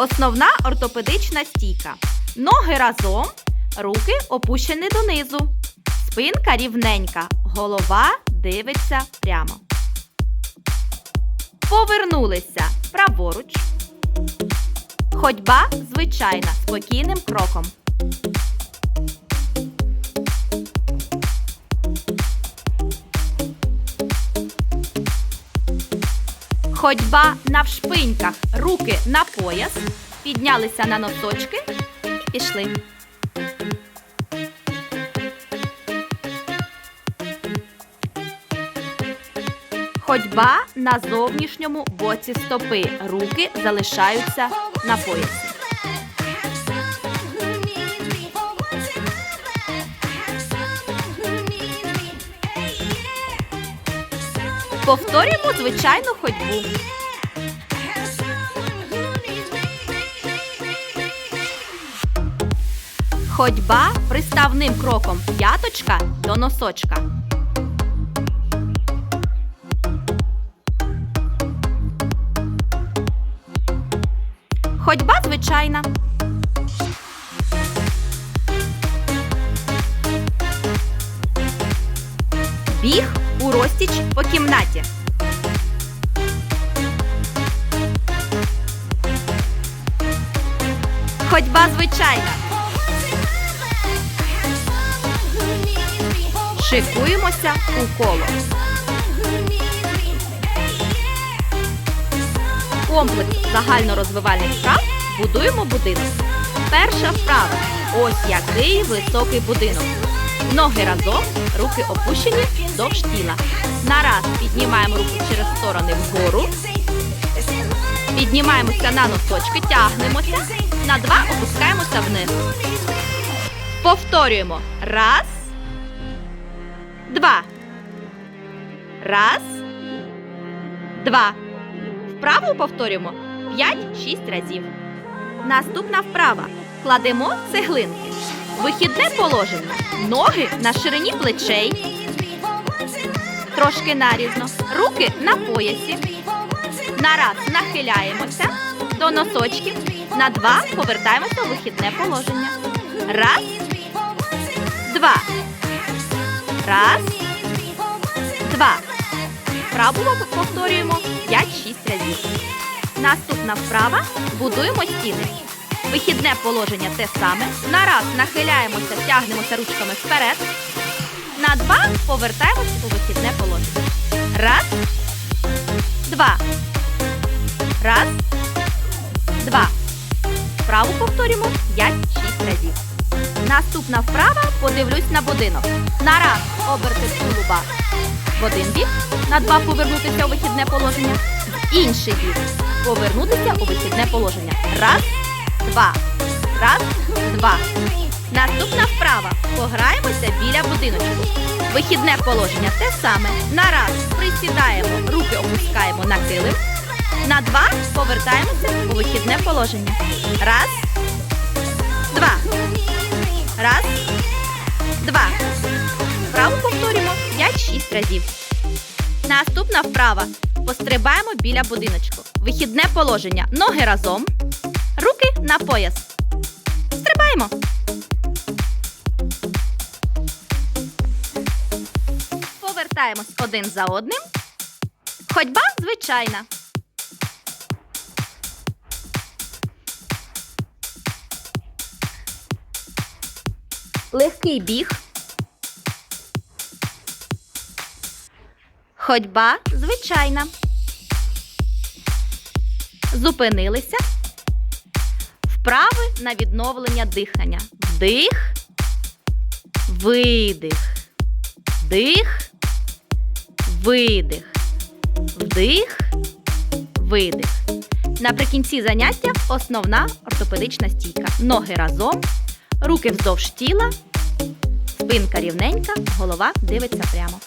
Основна ортопедична стійка. Ноги разом, руки опущені донизу. Спинка рівненька, голова дивиться прямо. Повернулися праворуч. Ходьба звичайна, спокійним кроком. Ходьба навшпиньках, руки на пояс, піднялися на носочки і пішли. Ходьба на зовнішньому боці стопи. Руки залишаються на поясі. Повторюємо звичайну ходьбу. Ходьба приставним кроком п'яточка до носочка. Ходьба звичайна. У розтіч по кімнаті. Ходьба звичайна. Шикуємося у коло. Комплекс загальнорозвивальних вправ будуємо будинок. Перша вправа. Ось який високий будинок. Ноги разом, руки опущені вздовж тіла. На раз піднімаємо руки через сторони вгору. Піднімаємося на носочки, тягнемося. На два опускаємося вниз. Повторюємо. Раз. Два. Раз. Два. Вправу повторюємо 5-6 разів. Наступна вправа. Кладемо цеглинки. Вихідне положення. Ноги на ширині плечей. Трошки нарізно. Руки на поясі. На раз нахиляємося до носочків. На два повертаємося у вихідне положення. Раз. Два. Раз. Два. Вправу повторюємо 5-6 разів. Наступна вправа будуємо стіни. Вихідне положення те саме. На раз нахиляємося, тягнемося ручками вперед. На два повертаємось у вихідне положення. Раз. Два. Раз. Два. Вправу повторюємо 5-6 разів. Наступна вправа подивлюсь на будинок. На раз оберти тулуба в один бік, на два повернутися у вихідне положення, в інший бік повернутися у вихідне положення. Раз, два. Раз, два. Наступна вправа. Пограємося біля будиночку. Вихідне положення те саме. На раз присідаємо, руки опускаємо на килим. На два повертаємося у вихідне положення. Раз, два. Раз, два. Вправу повторюємо 5-6 разів. Наступна вправа. Пострибаємо біля будиночку. Вихідне положення. Ноги разом. Руки на пояс. Стрибаємо. Повертаємось один за одним. Ходьба звичайна. Легкий біг. Ходьба звичайна. Зупинилися. Вправи на відновлення дихання. Вдих. Видих. Вдих. Видих. Вдих. Видих. Наприкінці заняття основна ортопедична стійка. Ноги разом, руки вздовж тіла, спинка рівненька, голова дивиться прямо.